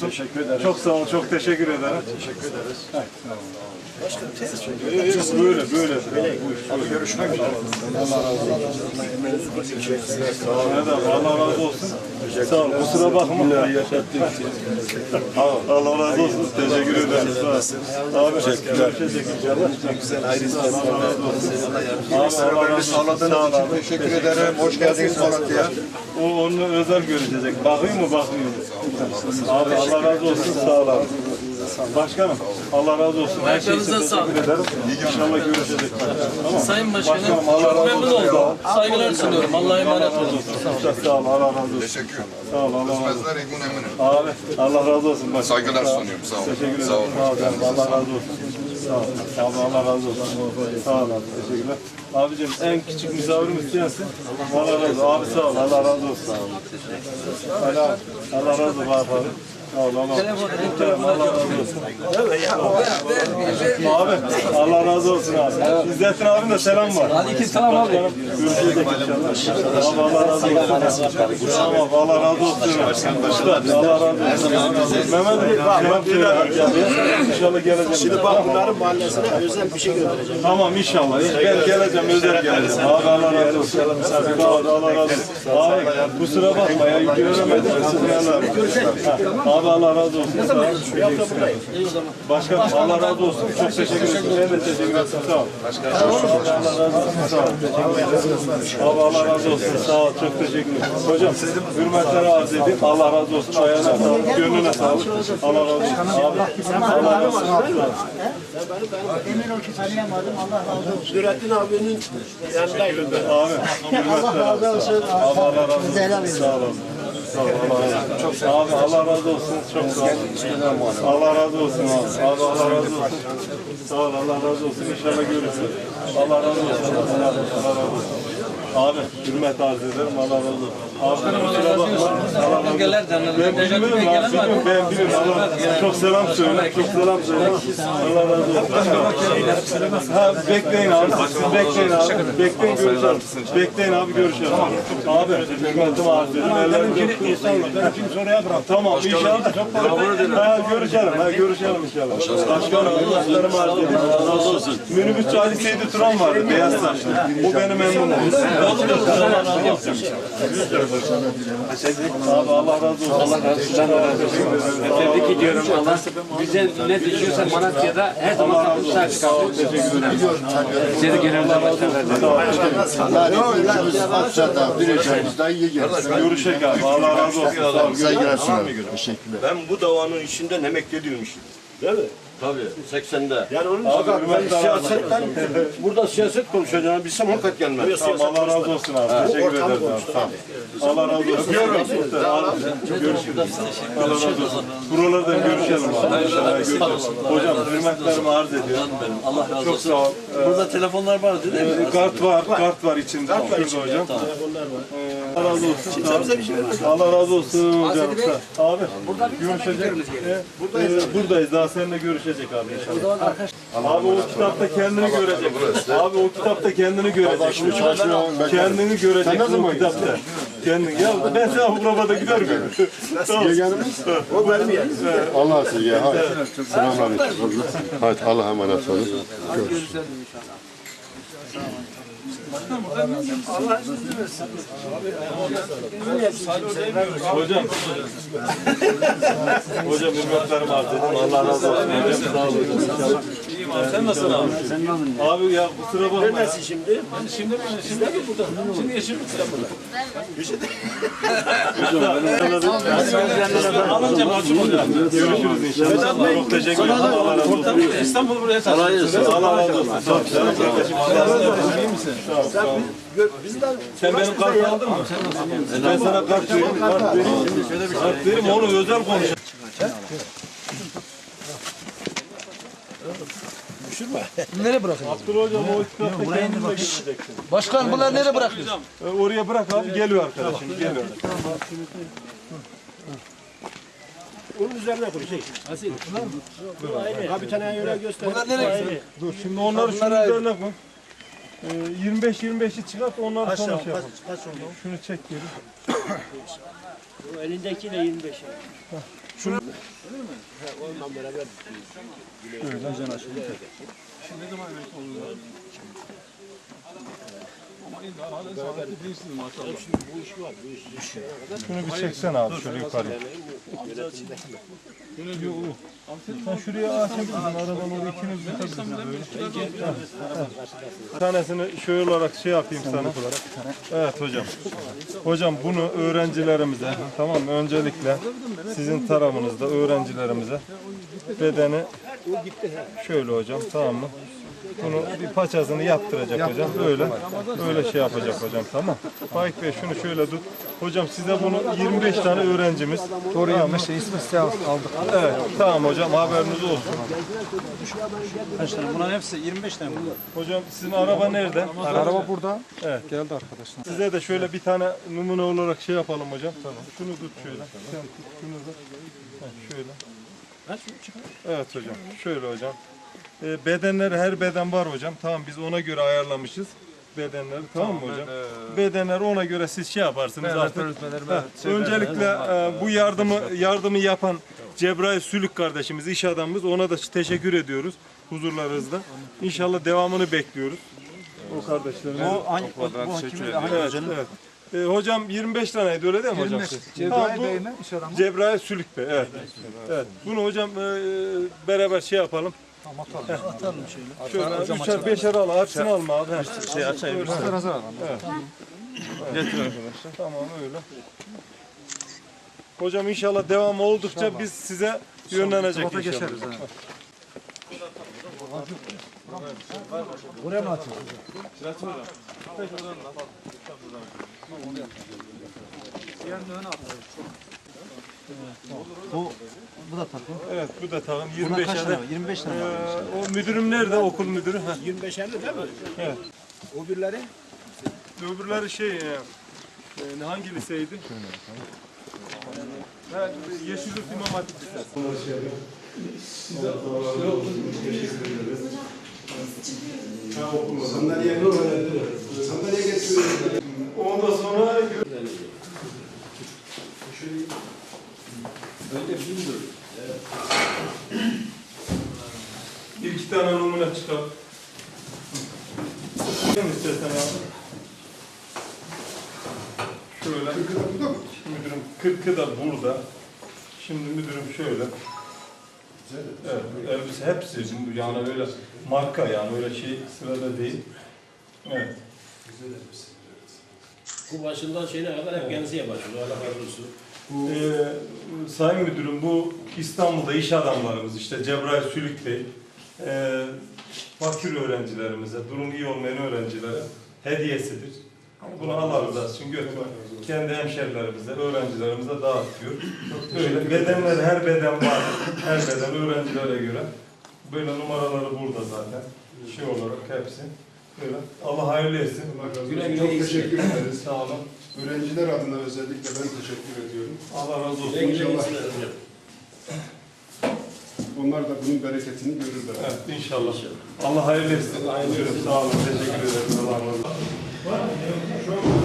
Teşekkür ederiz. Çok sağ olun, çok teşekkür ederim. Teşekkür ederiz. Böyle, böyle. Hadi görüşmek üzere. Allah razı olsun. Evet abi, Allah razı olsun. Sağ ol, kusura bakma. Allah razı olsun, teşekkür ederim. Sağ ol. Abi, görüşecek inşallah. Güzel Allah razı olsun. Allah razı olsun. sağladığınız Sağ ol için abi. teşekkür ederim. Hoş geldiniz Malatya'ya. O onu özel görecek. Bakayım mı bakmıyor mu? Abi Allah razı olsun. Sağ ol abi. Başkanım Allah razı olsun. Her şey için teşekkür ederim. İnşallah görüşecek. Tamam. Sayın Başkanım, Başkanım, Allah çok memnun oldum. Saygılar sunuyorum. Allah'a emanet olun. sağ ol. Allah razı olsun. Teşekkür ederim. Sağ ol. Allah razı olsun. Abi Allah razı olsun. Başkanım. Saygılar sunuyorum. Sağ olun. Teşekkür ederim. Sağ olun. Sağ ol. canım. Allah razı olsun. Sağ ol. Abi Allah razı olsun. Sağ ol abi. Teşekkürler. Abicim en küçük misafirimiz sensin. Allah razı olsun. Abi sağ ol. Allah razı olsun. Allah razı olsun. Abi. Allah Allah razı olsun. Abi Allah razı olsun abi. İzzettin abinin de selam var. Aleyküm selam abi. Görüşürüz inşallah. Abi Allah razı olsun. Tamam Allah razı olsun. Allah razı olsun. Mehmet Mehmet Bey'le inşallah geleceğim. Şimdi bak Bunların mahallesine özel bir şey göndereceğim. Tamam inşallah. Ben geleceğim, özel geleceğim. Abi Allah razı olsun. Allah razı olsun. Abi kusura bakma ya, göremedim. Abi Allah razı olsun. Sağ ol. Başkanım Allah razı olsun. Çok teşekkür ederim. Ben de teşekkür ederim. Sağ ol. Allah razı olsun. Sağ ol. Abi Allah razı olsun. Sağ ol. Çok teşekkür ederim. Hocam hürmetler arz edeyim. Allah razı olsun. Ayağına sağlık. Gönlüne sağlık. Allah razı olsun. Abi Allah razı olsun. Emin ol ki tanıyamadım. Allah razı olsun. Nurettin abinin yanındaydım ben. Abi arz razı olsun. Allah Allah razı olsun. Sağ olun. Sağ ol. Allah. Çok sağ ol. Allah razı olsun. Çok sağ ol. Allah razı olsun abi. Abi Allah razı olsun. Sağ ol. Allah razı olsun. İnşallah görüşürüz. Allah razı olsun. Allah razı olsun. Allah razı olsun. Abi hürmet arz ederim. Allah razı olsun. Abi kusura bakma. Allah razı olsun. Geller canlarına. Ben bilmiyorum abi. Bilmiyorum. Ben biliyorum. Allah çok selam söyle. Çok selam söyle. Allah razı olsun. Ha bekleyin abi. Siz bekleyin abi. Bekleyin görüşelim. Bekleyin abi görüşelim. Abi hürmetim arz ederim. Ellerim öptüm. Ben kimse oraya bırak. Tamam inşallah. Çok ha, görüşelim. Ha, görüşelim inşallah. Başkanım hürmetlerimi arz edeyim. Allah razı olsun. Minibüsçü Ali Seydi Turan vardı. Beyaz saçlı. O beni memnun oldu. Allah razı olsun. Allah razı olsun. Tebrik ediyorum Allah. Bize ne düşüyorsa Malatya'da her zaman kapısına çıkartıyor. Size de genelde Aşağıda bir içerimizden iyi gelsin. Görüşecek abi. Allah razı olsun. Teşekkürler. Ben bu davanın içinden emekli edilmişim. Değil mi? Tabii. 80'de. Yani onun Abi Ben siyasetten, burada siyaset konuşacağını bilsem hakikat gelmez. Tamam, Allah razı olsun abi. Teşekkür ederiz abi. Ol. Allah razı olsun. Görüşürüz. Allah razı olsun. Buralardan görüşelim abi. Hocam hürmetlerimi arz ediyorum. Allah razı Çok olsun. sağ ol. Ee, Burada telefonlar var değil mi? Kart var, kart var içinde. Şurada hocam. Ee, Allah razı olsun. Sağ ol. Allah razı olsun hocam. Sağ ol. Abi görüşecek. Buradayız. buradayız. Daha seninle görüşecek abi inşallah. Abi o kitapta kendini görecek. Abi o kitapta kendini görecek. Kendini görecek o kitapta. Kendini. Ya ben sana bu arabada gider miyim? Yeğenimiz? O benim yeğenim. Allah'a sevgi. Hadi. Selamünaleyküm. Hadi Allah'a emanet olun. Görüşürüz. Hocam. Hocam hürmetlerimi arz ederim. Allah razı olsun. Sağ olun. İnşallah. Sen nasılsın abi? Abi ya kusura bakma. Nasıl şimdi? Şimdi şimdi burada. Şimdi mi burada? Alınca mahcup oluyor. Görüşürüz inşallah. Çok teşekkür ederim. Allah razı olsun. İstanbul buraya taşıdı. Allah razı olsun. İyi misin? Sen benim kartı aldın mı? Ben sana kart vereyim. Kart vereyim. Kart vereyim onu özel konuşalım. Nereye bırakıyorsun? Abdül hocam o kitapta kendine göreceksin. Başkan bunlar nereye bırakıyorsun? E, Oraya bırak abi geliyor arkadaşım geliyor. Onun üzerine koyacaksın. Asil. Ha bir tane öyle göster. Bunlar nereye? Dur şimdi onları şunun üzerine koy. E, 25-25'i çıkart onları sonra şey yapalım. Kaç oldu? Şunu çek geri. Bu elindekiyle 25. Ne zaman emekli oluyorlar? Ama illa hala sağlıklı değilsiniz maşallah. Şunu bir çeksen abi şöyle yukarıya. Sen şuraya açabilirsin. Aradan oraya ikiniz tutabilirsiniz böyle. Bir tanesini şöyle olarak şey yapayım sana. Evet hocam. Hocam bunu öğrencilerimize tamam mı? Öncelikle sizin tarafınızda öğrencilerimize bedeni şöyle hocam tamam mı? Bunu bir paçasını yaptıracak hocam. Böyle böyle şey yapacak hocam tamam. Faik Bey şunu şöyle tut. Hocam size bunu 25 tane öğrencimiz. Doğru 25 ismi aldık. Evet tamam hocam haberiniz olsun. Bunların hepsi 25 tane bunlar. Hocam sizin araba nerede? Araba burada. Evet. Geldi arkadaşlar. Size de şöyle bir tane numune olarak şey yapalım hocam. Tamam. Şunu tut şöyle. Sen tut şunu da. Heh, şöyle. Evet hocam. Şöyle hocam. Ee, bedenleri her beden var hocam. Tamam biz ona göre ayarlamışız bedenleri. Tamam mı hocam? Bedenler ona göre siz şey yaparsınız artık. Heh, Öncelikle e, bu yardımı yardımı yapan Cebrail Sülük kardeşimiz, iş adamımız ona da teşekkür ediyoruz huzurlarınızda. İnşallah devamını bekliyoruz. O kardeşlerimiz. Bu hakimin hangi Evet, hocanın? evet. Ee, hocam 25 taneydi öyle değil mi hocam? Tamam, bu Cebrail Sülük Bey. Evet. evet. Bunu hocam e, beraber şey yapalım. Heh. Atalım şöyle. Şöyle üçer beşer al. Hepsini alma abi. Heh. Şey açayım. Hazır hazır alalım. Getir arkadaşlar. Tamam öyle. Hocam inşallah devam oldukça biz size yönlenecek inşallah. geçeriz. ha. Buraya mı atıyorsun? Bu, bu da takım. Evet bu da. Buna 25 kaç adet. tane var? 25 tane var. Ee, o müdürüm nerede? Okul müdürü. Heh. 25 50 değil mi? Evet. O birileri? Öbürleri şey e, e, hangi liseydi? Ha, Yeşilyurt İmam Hatip Lisesi. Sandalye Sandalye getiriyorum. Ondan sonra Bir iki tane numune çıkar. Kim istersen abi? Şöyle. Müdürüm kırkı da burada. Şimdi müdürüm şöyle. Evet, elbise hepsi yani öyle marka yani öyle şey sırada değil. Evet. Bu başından şeyine kadar hep kendisi yapar. Allah razı olsun. Ee, Sayın Müdürüm bu İstanbul'da iş adamlarımız işte Cebrail Sülük Bey e, fakir öğrencilerimize, durum iyi olmayan öğrencilere hediyesidir. Bunu Allah rızası için götürüp kendi hemşerilerimize, öğrencilerimize dağıtıyor. Böyle bedenler, her beden var. Her beden öğrencilere göre. Böyle numaraları burada zaten. Şey olarak hepsi. Böyle. Allah hayırlı etsin. Güle güle Çok teşekkür ederiz. Sağ olun. Öğrenciler adına özellikle ben teşekkür ediyorum. Allah razı olsun. İnşallah onlar da bunun bereketini görürler. Evet inşallah. Allah hayırlı etsin. Sağ olun. Teşekkür ederim. Allah razı olsun.